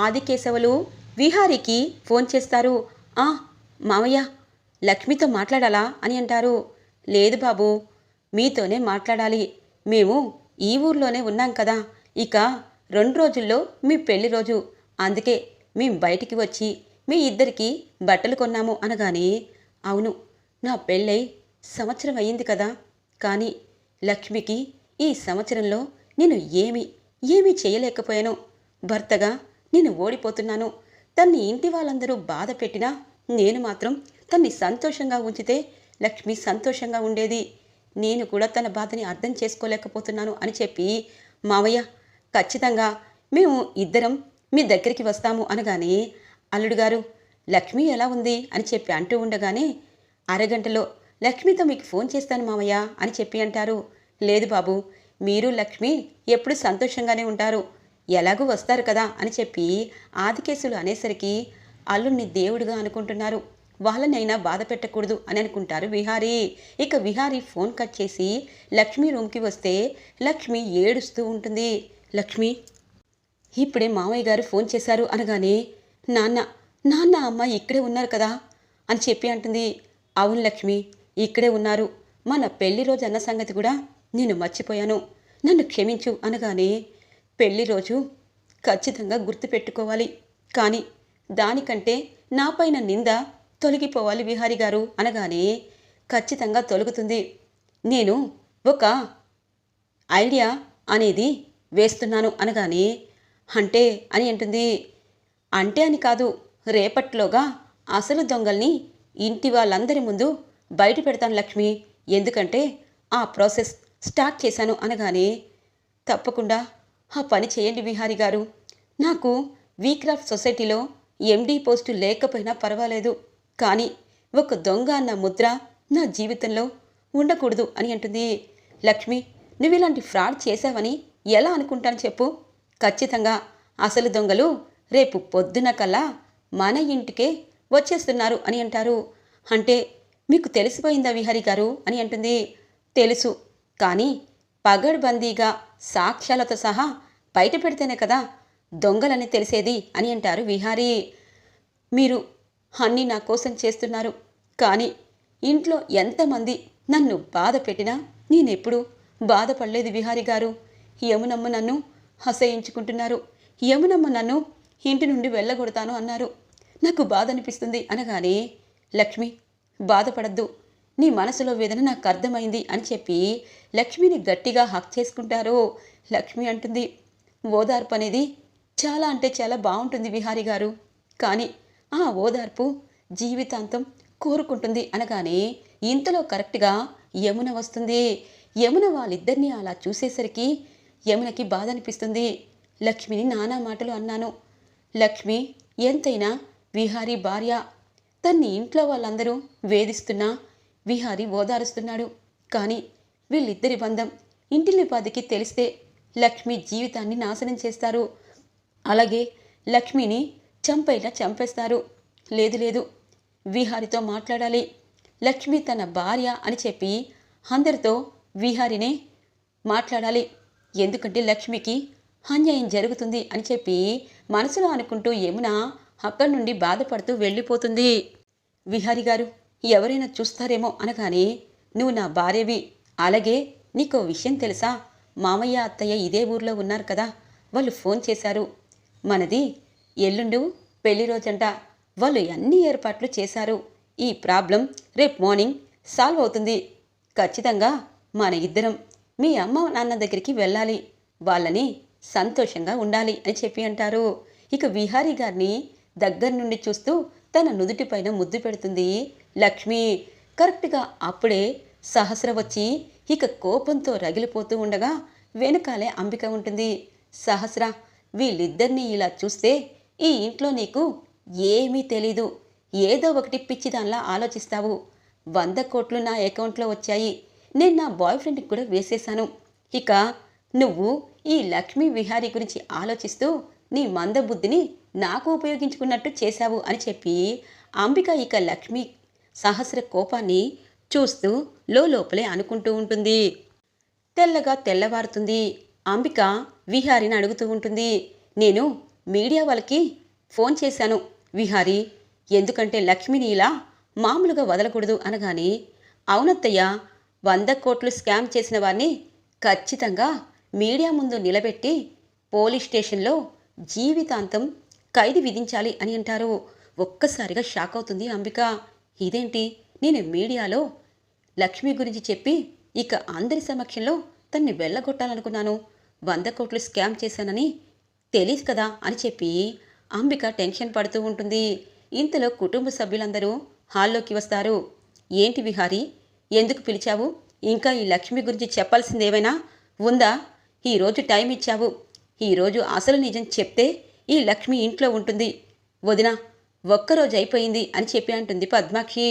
Adikesavulu విహారికి phone చేస్తారు. ఆ మామయ్య లక్ష్మితో మాట్లాడాలా? అని అంటారు. లేదు బాబు మీతోనే మాట్లాడాలి. మేము ఈ ఊర్లోనే ఉన్నాం కదా. ఇక రెండు రోజుల్లో మీ పెళ్ళి రోజు. అందుకే మేం బయటికి వచ్చి మీ ఇద్దరికి బట్టలు కొన్నాము అనగానే అవును నా పెళ్ళై సంవత్సరం అయ్యింది కదా. కానీ లక్ష్మికి ఈ సంవత్సరంలో నేను ఏమి ఏమీ చేయలేకపోయాను. భర్తగా నేను ఓడిపోతున్నాను. తన్ని ఇంటి వాళ్ళందరూ బాధ పెట్టినా నేను మాత్రం తన్ని సంతోషంగా ఉంచితే లక్ష్మి సంతోషంగా ఉండేది. నేను కూడా తన బాధని అర్థం చేసుకోలేకపోతున్నాను అని చెప్పి మావయ్య ఖచ్చితంగా మేము ఇద్దరం మీ దగ్గరికి వస్తాము అనగానే అల్లుడు గారు లక్ష్మి ఎలా ఉంది? అని చెప్పి అంటూ ఉండగానే అరగంటలో లక్ష్మితో మీకు ఫోన్ చేస్తాను మామయ్య అని చెప్పి అంటారు. లేదు బాబు మీరు లక్ష్మి ఎప్పుడు సంతోషంగానే ఉంటారు. ఎలాగూ వస్తారు కదా అని చెప్పి ఆదికేశులు అనేసరికి అల్లుణ్ణి దేవుడిగా అనుకుంటున్నారు. వాళ్ళనైనా బాధ పెట్టకూడదు అని అనుకుంటారు విహారీ. ఇక విహారీ ఫోన్ కట్ చేసి లక్ష్మి రూమ్కి వస్తే లక్ష్మి ఏడుస్తూ ఉంటుంది. లక్ష్మి ఇప్పుడే మామయ్య గారు ఫోన్ చేశారు అనగానే నాన్న నాన్న అమ్మ ఇక్కడే ఉన్నారు కదా అని చెప్పి అంటుంది. అవును లక్ష్మి ఇక్కడే ఉన్నారు. మన పెళ్ళి రోజు అన్న సంగతి కూడా నేను మర్చిపోయాను. నన్ను క్షమించు అనగానే పెళ్ళి రోజు ఖచ్చితంగా గుర్తుపెట్టుకోవాలి. కానీ దానికంటే నాపైన నింద తొలగిపోవాలి విహారి గారు అనగానే ఖచ్చితంగా తొలగుతుంది. నేను ఒక ఐడియా అనేది వేస్తున్నాను అనగానే అంటే అని అంటుంది. అంటే అని కాదు రేపట్లోగా అసలు దొంగల్ని ఇంటి వాళ్ళందరి ముందు బయట పెడతాను లక్ష్మి. ఎందుకంటే ఆ ప్రాసెస్ స్టార్ట్ చేశాను అనగానే తప్పకుండా ఆ పని చేయండి విహారి గారు. నాకు వీక్రాఫ్ట్ సొసైటీలో ఎండీ పోస్టు లేకపోయినా పర్వాలేదు. కానీ ఒక దొంగ అన్న ముద్ర నా జీవితంలో ఉండకూడదు అని అంటుంది. లక్ష్మి నువ్వు ఇలాంటి ఫ్రాడ్ చేశావని ఎలా అనుకుంటాను చెప్పు. ఖచ్చితంగా అసలు దొంగలు రేపు పొద్దున కల్లా మన ఇంటికే వచ్చేస్తున్నారు అని అంటారు. అంటే మీకు తెలిసిపోయిందా విహరి గారు అని అంటుంది. తెలుసు కానీ పగడ్బందీగా సాక్ష్యాలతో సహా బయట పెడితేనే కదా దొంగలని తెలిసేది అని అంటారు విహారీ. మీరు అన్నీ నా కోసం చేస్తున్నారు కానీ ఇంట్లో ఎంతమంది నన్ను బాధ పెట్టినా నేనెప్పుడు బాధపడలేదు విహారి గారు. యమునమ్మ నన్ను అసహించుకుంటున్నారు. యమునమ్మ నన్ను ఇంటి నుండి వెళ్ళగొడతాను అన్నారు. నాకు బాధ అనిపిస్తుంది అనగానే లక్ష్మి బాధపడద్దు. నీ మనసులో వేదన నాకు అర్థమైంది అని చెప్పి లక్ష్మిని గట్టిగా హక్ చేసుకుంటారు. లక్ష్మి అంటుంది ఓదార్పు అనేది చాలా అంటే చాలా బాగుంటుంది విహారి గారు. కానీ ఆ ఓదార్పు జీవితాంతం కోరుకుంటుంది అనగానే ఇంతలో కరెక్ట్గా యమున వస్తుంది. యమున వాళ్ళిద్దరినీ అలా చూసేసరికి యమునకి బాధ అనిపిస్తుంది లక్ష్మిని నానా మాటలు అన్నాను. లక్ష్మి ఎంతైనా విహారీ భార్య. తన్ని ఇంట్లో వాళ్ళందరూ వేధిస్తున్నా విహారీ ఓదారుస్తున్నాడు. కానీ వీళ్ళిద్దరి బంధం ఇంటిల్లిపాదికి తెలిస్తే లక్ష్మి జీవితాన్ని నాశనం చేస్తారు. అలాగే లక్ష్మిని చంపైనా చంపేస్తారు. లేదు లేదు విహారితో మాట్లాడాలి. లక్ష్మి తన భార్య అని చెప్పి అందరితో విహారినే మాట్లాడాలి. ఎందుకంటే లక్ష్మికి అన్యాయం జరుగుతుంది అని చెప్పి మనసులో అనుకుంటూ యమున అక్కడి నుండి బాధపడుతూ వెళ్ళిపోతుంది. విహారి గారు ఎవరైనా చూస్తారేమో అనగానే నువ్వు నా భార్యవి. అలాగే నీకో విషయం తెలుసా? మామయ్య అత్తయ్య ఇదే ఊర్లో ఉన్నారు కదా. వాళ్ళు ఫోన్ చేశారు. మనది ఎల్లుండు పెళ్ళి రోజంట. వాళ్ళు అన్ని ఏర్పాట్లు చేశారు. ఈ ప్రాబ్లం రేపు మార్నింగ్ సాల్వ్ అవుతుంది. ఖచ్చితంగా మన ఇద్దరం మీ అమ్మ నాన్న దగ్గరికి వెళ్ళాలి. వాళ్ళని సంతోషంగా ఉండాలి అని చెప్పి అంటారు. ఇక విహారీ గారిని దగ్గర నుండి చూస్తూ తన నుదుటిపైన ముద్దు పెడుతుంది. లక్ష్మి కరెక్ట్గా అప్పుడే సహస్ర వచ్చి ఇక కోపంతో రగిలిపోతూ ఉండగా వెనుకాలే అంబిక ఉంటుంది. సహస్ర వీళ్ళిద్దరినీ ఇలా చూస్తే ఈ ఇంట్లో నీకు ఏమీ తెలీదు. ఏదో ఒకటి పిచ్చిదానిలా ఆలోచిస్తావు. వంద కోట్లు నా అకౌంట్లో వచ్చాయి. నేను నా బాయ్ ఫ్రెండ్కి కూడా వేసేశాను. ఇక నువ్వు ఈ లక్ష్మీ విహారీ గురించి ఆలోచిస్తూ నీ మందబుద్ధిని నాకు ఉపయోగించుకున్నట్టు చేశావు అని చెప్పి అంబిక ఇక లక్ష్మి సహస్ర కోపాన్ని చూస్తూ లోపలే అనుకుంటూ ఉంటుంది. తెల్లగా తెల్లవారుతుంది. అంబిక విహారిని అడుగుతూ ఉంటుంది. నేను మీడియా వాళ్ళకి ఫోన్ చేశాను. విహారి ఎందుకంటే లక్ష్మిని ఇలా మామూలుగా వదలకూడదు అనగాని అవునత్తయ్య వంద కోట్లు స్కామ్ చేసిన వారిని ఖచ్చితంగా మీడియా ముందు నిలబెట్టి పోలీస్ స్టేషన్లో జీవితాంతం ఖైదు విధించాలి అని అంటారు. ఒక్కసారిగా షాక్ అవుతుంది అంబిక. ఇదేంటి? నేను మీడియాలో లక్ష్మి గురించి చెప్పి ఇక అందరి సమక్షంలో తన్ని వెళ్ళగొట్టాలనుకున్నాను. వంద కోట్లు స్కామ్ చేశానని తెలియదు కదా అని చెప్పి అంబిక టెన్షన్ పడుతూ ఉంటుంది. ఇంతలో కుటుంబ సభ్యులందరూ హాల్లోకి వస్తారు. ఏంటి విహారీ? ఎందుకు పిలిచావు? ఇంకా ఈ లక్ష్మి గురించి చెప్పాల్సింది ఏమైనా ఉందా ఈరోజు టైం ఇచ్చావు. ఈరోజు అసలు నిజం చెప్తే ఈ లక్ష్మి ఇంట్లో ఉంటుంది. వదినా ఒక్కరోజు అయిపోయింది అని చెప్పి అంటుంది పద్మాక్షి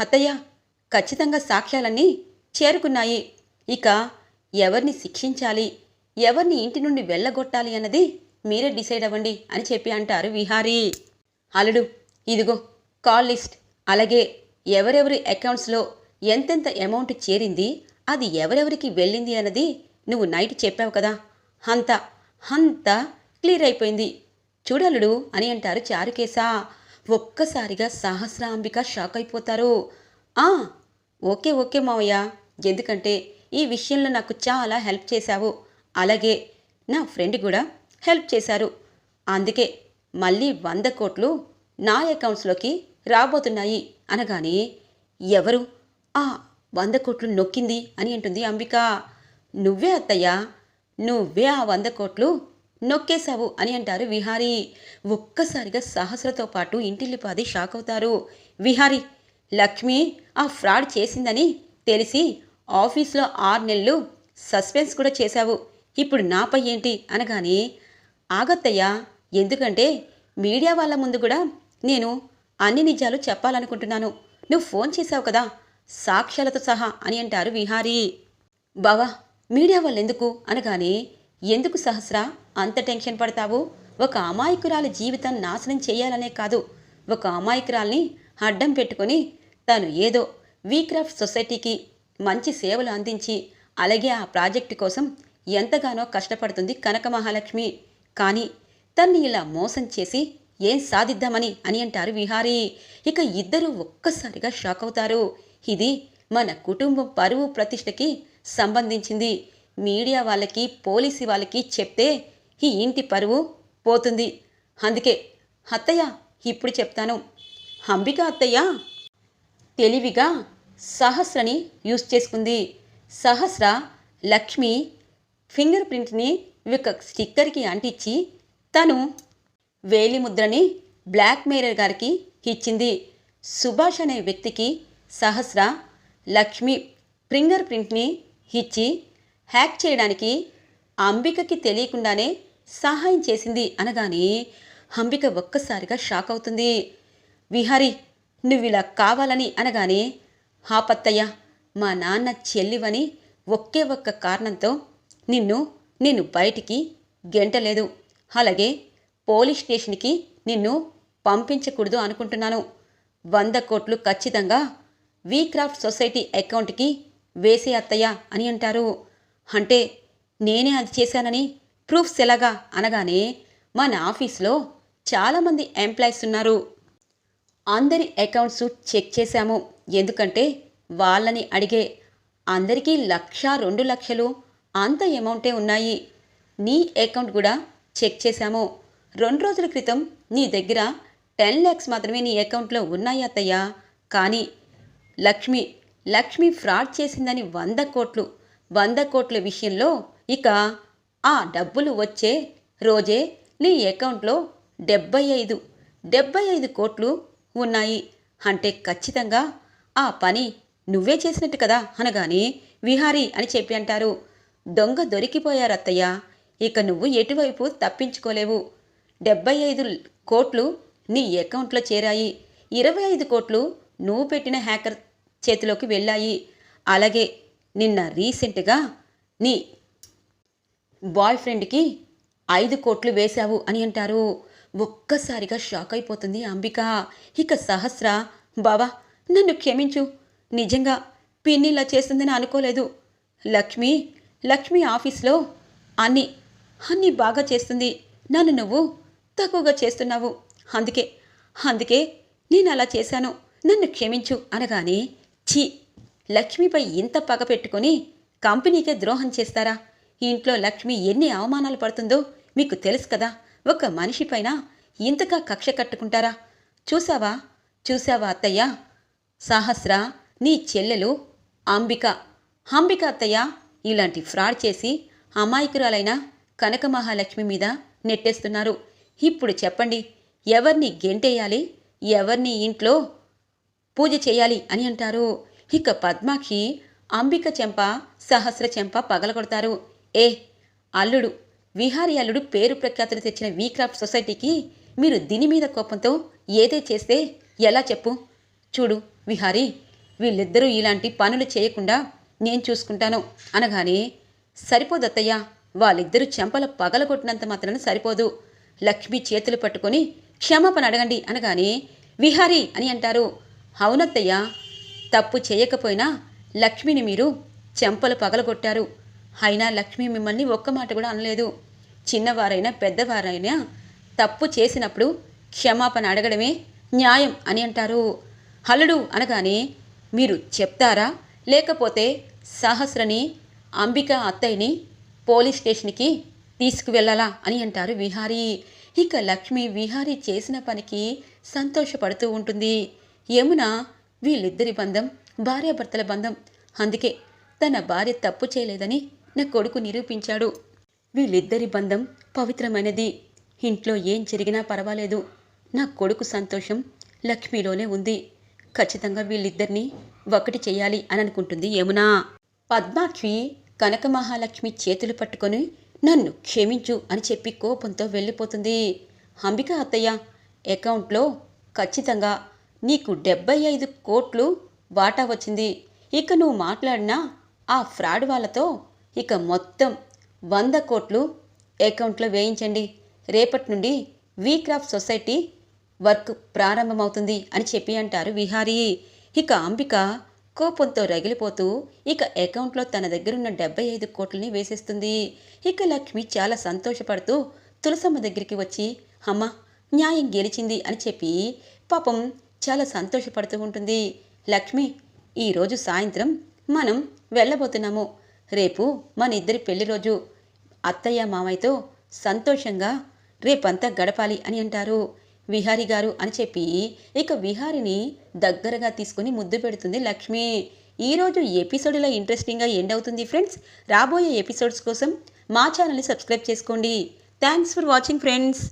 అత్తయ్య ఖచ్చితంగా సాక్ష్యాలన్నీ చేరుకున్నాయి. ఇక ఎవరిని శిక్షించాలి ఎవరిని ఇంటి నుండి వెళ్ళగొట్టాలి అన్నది మీరే డిసైడ్ అవ్వండి అని చెప్పి అంటారు విహారీ. అల్లుడు ఇదిగో కాల్ లిస్ట్. అలాగే ఎవరెవరి అకౌంట్స్లో ఎంతెంత అమౌంట్ చేరింది అది ఎవరెవరికి వెళ్ళింది అన్నది నువ్వు నైట్ చెప్పావు కదా అంతా అంతా క్లియర్ అయిపోయింది. చూడలుడు అని అంటారు చారుకేశ. ఒక్కసారిగా సహస్రాంబిక షాక్ అయిపోతారు. ఆ ఓకే ఓకే మావయ్య. ఎందుకంటే ఈ విషయంలో నాకు చాలా హెల్ప్ చేశావు. అలాగే నా ఫ్రెండ్ కూడా హెల్ప్ చేశారు. అందుకే మళ్ళీ వంద కోట్లు నా అకౌంట్స్లోకి రాబోతున్నాయి అనగానే ఎవరు? ఆ వంద కోట్లు నొక్కింది అని అంటుంది అంబిక. నువ్వే అత్తయ్య. నువ్వే ఆ వంద కోట్లు నొక్కేశావు అని అంటారు విహారీ. ఒక్కసారిగా సహస్రతో పాటు ఇంటిల్లిపాది షాక్ అవుతారు. విహారీ లక్ష్మి ఆ ఫ్రాడ్ చేసిందని తెలిసి ఆఫీస్లో ఆరు నెలలు సస్పెన్స్ కూడా చేశావు. ఇప్పుడు నాపై ఏంటి? అనగానే ఆగత్తయ్యా ఎందుకంటే మీడియా వాళ్ళ ముందు కూడా నేను అన్ని నిజాలు చెప్పాలనుకుంటున్నాను. నువ్వు ఫోన్ చేశావు కదా సాక్ష్యాలతో సహా అని అంటారు విహారీ. బావా మీడియా వాళ్ళెందుకు? అనగానే ఎందుకు సహస్ర? అంత టెన్షన్ పడతావు? ఒక అమాయకురాలి జీవితం నాశనం చేయాలనే కాదు. ఒక అమాయకురాల్ని అడ్డం పెట్టుకొని తను ఏదో వీక్రాఫ్ట్ సొసైటీకి మంచి సేవలు అందించి అలాగే ఆ ప్రాజెక్టు కోసం ఎంతగానో కష్టపడుతుంది కనక మహాలక్ష్మి. కానీ తన్ని ఇలా మోసం చేసి ఏం సాధిద్దామని అని అంటారు విహారీ. ఇక ఇద్దరూ ఒక్కసారిగా షాక్ అవుతారు. ఇది మన కుటుంబం పరువు ప్రతిష్టకి సంబంధించింది. మీడియా వాళ్ళకి పోలీసు వాళ్ళకి చెప్తే ఈ ఇంటి పరువు పోతుంది. అందుకే అత్తయ్య ఇప్పుడు చెప్తాను. అంబిక అత్తయ్య తెలివిగా సహస్రని యూజ్ చేసుకుంది. సహస్ర లక్ష్మి ఫింగర్ ప్రింట్ని ఒక స్టిక్కర్కి అంటించి తను వేలిముద్రని బ్లాక్ మెయిలర్ గారికి ఇచ్చింది. సుభాష్ అనే వ్యక్తికి సహస్ర లక్ష్మి ఫింగర్ ప్రింట్ని ఇచ్చి హ్యాక్ చేయడానికి అంబికకి తెలియకుండానే సహాయం చేసింది అనగానే అంబిక ఒక్కసారిగా షాక్ అవుతుంది. విహారి నువ్విలా కావాలని అనగానే హాపత్తయ్య మా నాన్న చెల్లివని ఒకే ఒక్క కారణంతో నిన్ను నేను బయటికి గెంటలేదు. అలాగే పోలీస్ స్టేషన్కి నిన్ను పంపించకూడదు అనుకుంటున్నాను. వంద కోట్లు ఖచ్చితంగా వీక్రాఫ్ట్ సొసైటీ అకౌంట్కి వేసే అత్తయ్య అని అంటారు. అంటే నేనే అది చేశానని ప్రూఫ్స్ ఎలాగా అనగానే మన ఆఫీస్లో చాలామంది ఎంప్లాయీస్ ఉన్నారు. అందరి అకౌంట్స్ చెక్ చేశాము. ఎందుకంటే వాళ్ళని అడిగే అందరికీ లక్ష రెండు లక్షలు అంత అమౌంటే ఉన్నాయి. నీ అకౌంట్ కూడా చెక్ చేశాము. రెండు రోజుల క్రితం నీ దగ్గర టెన్ ల్యాక్స్ మాత్రమే నీ అకౌంట్లో ఉన్నాయి అత్తయ్య. కానీ లక్ష్మి లక్ష్మి ఫ్రాడ్ చేసిందని వంద కోట్లు వంద కోట్ల విషయంలో ఇక ఆ డబ్బులు వచ్చే రోజే నీ అకౌంట్లో డెబ్బై ఐదు డెబ్బై ఐదు కోట్లు ఉన్నాయి. అంటే ఖచ్చితంగా ఆ పని నువ్వే చేసినట్టు కదా అనగానే విహారీ అని చెప్పి అంటారు. దొంగ దొరికిపోయారు అత్తయ్య ఇక నువ్వు ఎటువైపు తప్పించుకోలేవు. డెబ్బై ఐదు కోట్లు నీ అకౌంట్లో చేరాయి. ఇరవై ఐదు కోట్లు నువ్వు పెట్టిన హ్యాకర్ చేతిలోకి వెళ్ళాయి. అలాగే నిన్న రీసెంట్గా నీ బాయ్ ఫ్రెండ్కి ఐదు కోట్లు వేశావు అని అంటారు. ఒక్కసారిగా షాక్ అయిపోతుంది అంబిక. ఇక సహస్ర బావా నన్ను క్షమించు. నిజంగా పిన్ని ఇలా చేస్తుందని అనుకోలేదు. లక్ష్మి లక్ష్మి ఆఫీస్లో అన్ని అన్ని బాగా చేస్తుంది. నన్ను నువ్వు తక్కువగా చేస్తున్నావు. అందుకే అందుకే నేను అలా చేశాను. నన్ను క్షమించు అనగానే ఛీ! లక్ష్మిపై ఇంత పగ పెట్టుకొని కంపెనీకే ద్రోహం చేస్తారా? ఇంట్లో లక్ష్మి ఎన్ని అవమానాలు పడుతుందో మీకు తెలుసు కదా. ఒక మనిషి పైన ఇంతగా కక్ష కట్టుకుంటారా? చూసావా చూసావా అత్తయ్య? సహస్ర నీ చెల్లెలు అంబిక. అంబిక అత్తయ్య ఇలాంటి ఫ్రాడ్ చేసి అమాయకురాలైన కనక మహాలక్ష్మి మీద నెట్టేస్తున్నారు. ఇప్పుడు చెప్పండి ఎవరిని గెంటేయాలి? ఎవరిని ఇంట్లో పూజ చేయాలి అని అంటారు. ఇక పద్మాక్షి అంబిక చెంప సహస్ర చెంప పగలగొడతారు. ఏ అల్లుడు విహారీ అల్లుడు పేరు ప్రఖ్యాతులు తెచ్చిన వీక్రాఫ్ట్ సొసైటీకి మీరు దీని మీద కోపంతో ఏదే చేస్తే ఎలా చెప్పు? చూడు విహారీ వీళ్ళిద్దరూ ఇలాంటి పనులు చేయకుండా నేను చూసుకుంటాను అనగానే సరిపోదత్తయ్య వాళ్ళిద్దరూ చెంపల పగలగొట్టినంత మాత్రాన సరిపోదు. లక్ష్మి చేతులు పట్టుకొని క్షమాపణ అడగండి అనగానే విహారీ అని అంటారు. అవునత్తయ్య తప్పు చేయకపోయినా లక్ష్మిని మీరు చెంపలు పగలగొట్టారు. అయినా లక్ష్మి మిమ్మల్ని ఒక్క మాట కూడా అనలేదు. చిన్నవారైనా పెద్దవారైనా తప్పు చేసినప్పుడు క్షమాపణ అడగడమే న్యాయం అని అంటారు. హలుడు అనగానే మీరు చెప్తారా? లేకపోతే సహస్రని అంబిక అత్తయ్యని పోలీస్ స్టేషన్కి తీసుకువెళ్ళాలా అని అంటారు విహారీ. ఇక లక్ష్మి విహారీ చేసిన పనికి సంతోషపడుతూ ఉంటుంది. యమున వీళ్ళిద్దరి బంధం భార్యాభర్తల బంధం. అందుకే తన భార్య తప్పు చేయలేదని నా కొడుకు నిరూపించాడు. వీళ్ళిద్దరి బంధం పవిత్రమైనది. ఇంట్లో ఏం జరిగినా పర్వాలేదు. నా కొడుకు సంతోషం లక్ష్మిలోనే ఉంది. ఖచ్చితంగా వీళ్ళిద్దరినీ ఒకటి చేయాలి అని అనుకుంటుంది యమునా. పద్మాక్షి కనక మహాలక్ష్మి చేతులు పట్టుకొని నన్ను క్షమించు అని చెప్పి కోపంతో వెళ్ళిపోతుంది. అంబిక అత్తయ్య అకౌంట్లో ఖచ్చితంగా నీకు డెబ్బై ఐదు కోట్లు వాటా వచ్చింది. ఇక నువ్వు మాట్లాడినా ఆ ఫ్రాడ్ వాళ్ళతో ఇక మొత్తం వంద కోట్లు అకౌంట్లో వేయించండి. రేపటి నుండి వీక్రాఫ్ట్ సొసైటీ వర్క్ ప్రారంభమవుతుంది అని చెప్పి అంటారు విహారీ. ఇక అంబిక కోపంతో రగిలిపోతూ ఇక అకౌంట్లో తన దగ్గరున్న డెబ్బై ఐదు కోట్లని వేసేస్తుంది. ఇక లక్ష్మి చాలా సంతోషపడుతూ తులసమ్మ దగ్గరికి వచ్చి అమ్మ న్యాయం గెలిచింది అని చెప్పి పాపం చాలా సంతోషపడుతూ ఉంటుంది. లక్ష్మి ఈరోజు సాయంత్రం మనం వెళ్ళబోతున్నాము. రేపు మన ఇద్దరి పెళ్ళి రోజు. అత్తయ్య మామయ్యతో సంతోషంగా రేపంతా గడపాలి అని అంటారు. విహారి గారు అని చెప్పి ఇక విహారిని దగ్గరగా తీసుకుని ముద్దు పెడుతుంది లక్ష్మి. ఈరోజు ఎపిసోడ్ ఇలా ఇంట్రెస్టింగ్గా ఎండ్ అవుతుంది ఫ్రెండ్స్. రాబోయే ఎపిసోడ్స్ కోసం మా ఛానల్ని సబ్స్క్రైబ్ చేసుకోండి. Thanks for watching friends.